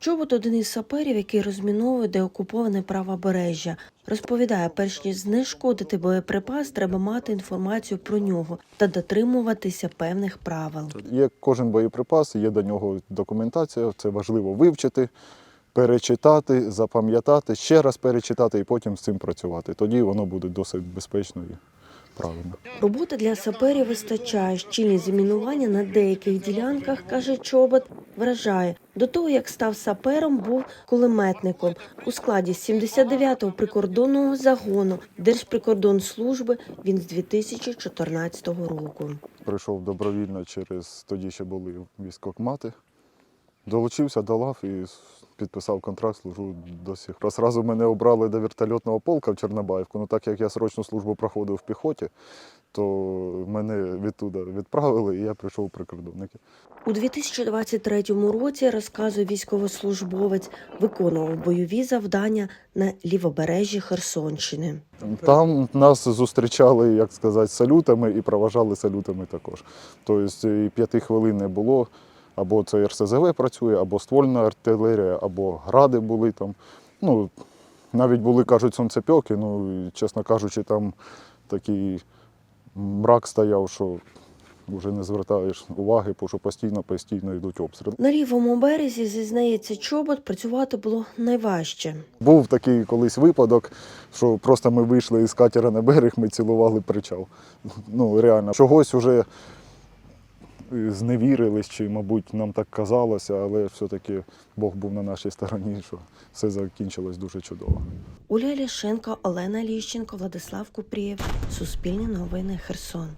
Чобот один із саперів, який розміновує деокуповане правобережжя. Розповідає, перш ніж знешкодити боєприпас, треба мати інформацію про нього та дотримуватися певних правил. Є кожен боєприпас, є до нього документація. Це важливо вивчити, перечитати, запам'ятати, ще раз перечитати і потім з цим працювати. Тоді воно буде досить безпечно правильно. Роботи для саперів вистачає. Щільність замінування на деяких ділянках, каже Чобот, вражає. До того, як став сапером, був кулеметником у складі 79-го прикордонного загону Держприкордонслужби він з 2014 року. Прийшов добровільно через тоді ще були військокмати. Долучився до лав і підписав контракт, служу до сих. Раз разу мене обрали до вертольотного полка в Чорнобаївку. Ну так як я срочну службу проходив в піхоті, то мене відтуда відправили, і я прийшов у прикордонники. У 2023 році, розказує військовослужбовець, виконував бойові завдання на лівобережжі Херсонщини. Там нас зустрічали, як сказати, салютами і проважали салютами також. Тобто і п'яти хвилин не було. Або це РСЗВ працює, або ствольна артилерія, або гради були там. Ну, навіть були, кажуть, сонцепьоки, ну, чесно кажучи, там такий мрак стояв, що вже не звертаєш уваги, бо що постійно, постійно йдуть обстріли. На лівому березі, зізнається Чобот, працювати було найважче. Був такий колись випадок, що просто ми вийшли із катера на берег, ми цілували причал. Ну, реально, чогось уже зневірились, чи, мабуть, нам так казалося, але все-таки Бог був на нашій стороні, що все закінчилось дуже чудово. Уля Лішенко, Олена Ліщенко, Владислав Купрієв. Суспільне новини Херсон.